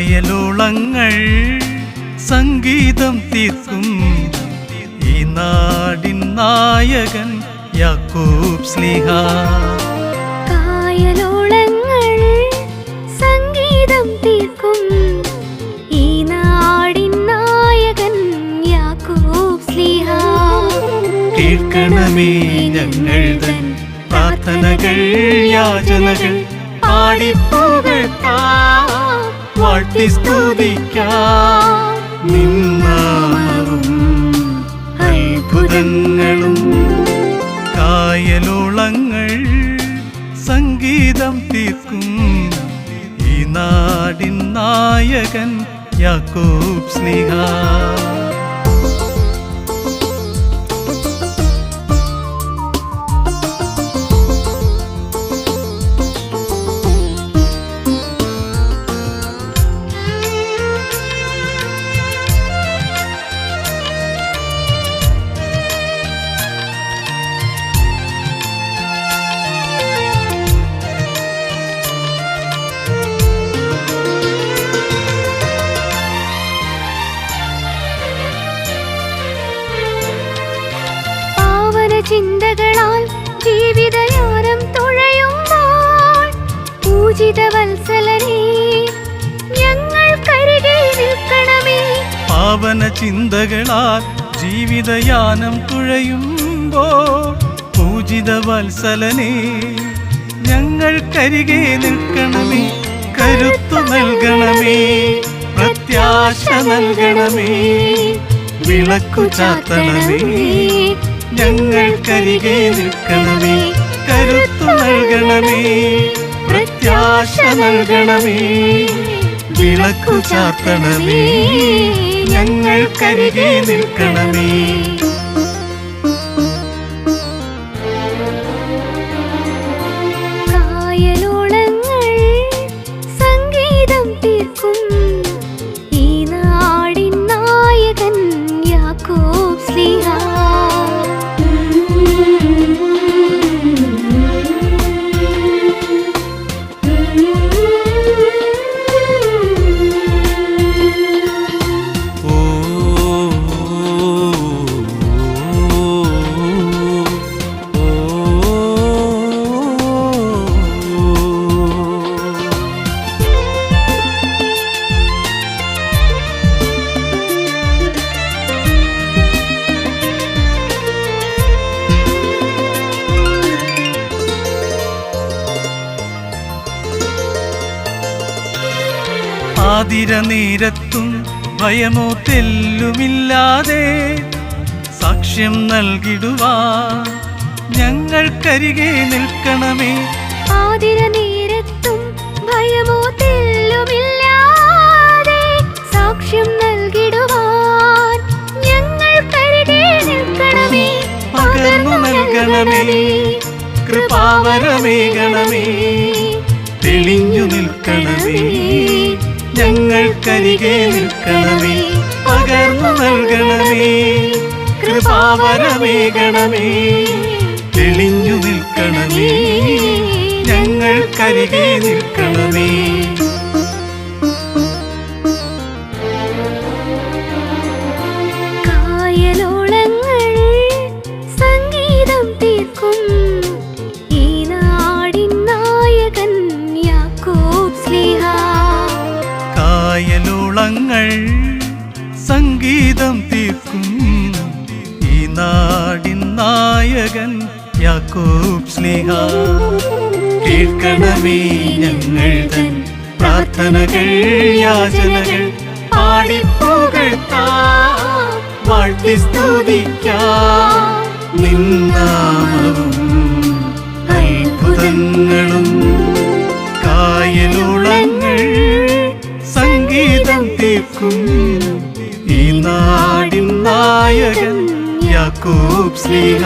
കായലുളങ്ങൾ സംഗീതം തീർക്കും. ഈ നാടിൻ നായകൻ യാക്കൂബ് സ്ലിഹ കായലോളങ്ങൾ സംഗീതം തീർക്കും. ഈ നാടിൻ നായകൻ യാക്കൂബ് സ്ലീഹ കേൾക്കണമേ ഞങ്ങൾ പ്രാർത്ഥനകൾ യാചനകൾ പാടിപ്പുകഴ്ത്താം വാഴ്ത്തി സ്തുതിക്കാം അത്ഭുതങ്ങളും കായലോളങ്ങൾ സംഗീതം തീർക്കും. ഈ നാടിൻ നായകൻ യാക്കോബ് സ്ലിഹ ചിന്തകളാൽ ജീവിതയാനം തുഴയുമ്പോൾ പൂജിത വത്സലനേ ഞങ്ങൾ കരികെ നിൽക്കണമേ. പാവന ചിന്തകളാൽ ജീവിതയാനം തുഴയുമ്പോൾ പൂജിത വത്സലനെ ഞങ്ങൾക്കരികെ നിൽക്കണമേ. കരുത്തു നൽകണമേ പ്രത്യാശ നൽകണമേ. വിളക്കു ചാത്തണമേ ഞങ്ങൾക്കരികെ നിൽക്കണമേ കരുത്തു നൽകണമേ പ്രത്യാശ നൽകണമേ വിളക്കു ചാത്തണമേ ഞങ്ങൾക്കരികെ നിൽക്കണമേ. ആതിര നേരത്തും ഭയമോ തെല്ലുമില്ലാതെ സാക്ഷ്യം നൽകിടുവാ. ഞങ്ങൾക്കരികെ നിൽക്കണമേ. ആതിര നേരത്തും ഭയമോ തെല്ലുമില്ലാതെ സാക്ഷ്യം നൽകിടുവാൻ ഞങ്ങൾ കരികെ നിൽക്കണമേ. പകർന്നു നൽകണമേ. കൃപാവരമേകണമേ. തെളിഞ്ഞു നിൽക്കണമേ. ഞങ്ങൾക്കരികെ നിൽക്കണമേ പകർന്നു നൽകണമേ കൃപാവരമേകണമേ തെളിഞ്ഞു നിൽക്കണമേ ഞങ്ങൾക്കരികെ നിൽക്കണമേ. കായലോളങ്ങൾ സംഗീതം തീർക്കും ഈ നാടിൻ നായകൻ യാക്കോബ് സ്നേഹ. കേൾക്കണമേ ഞങ്ങൾ തൻ പ്രാർത്ഥനകൾ യാചനകൾ പാടിപ്പുകഴ്ത്താം വാഴ്ത്തി സ്തുതിക്കാം. അത്ഭുതങ്ങളും കായലുളങ്ങൾ സംഗീതം ഈ നാടിൻ നായകൻ യാക്കൂബ് സ്ലിഹ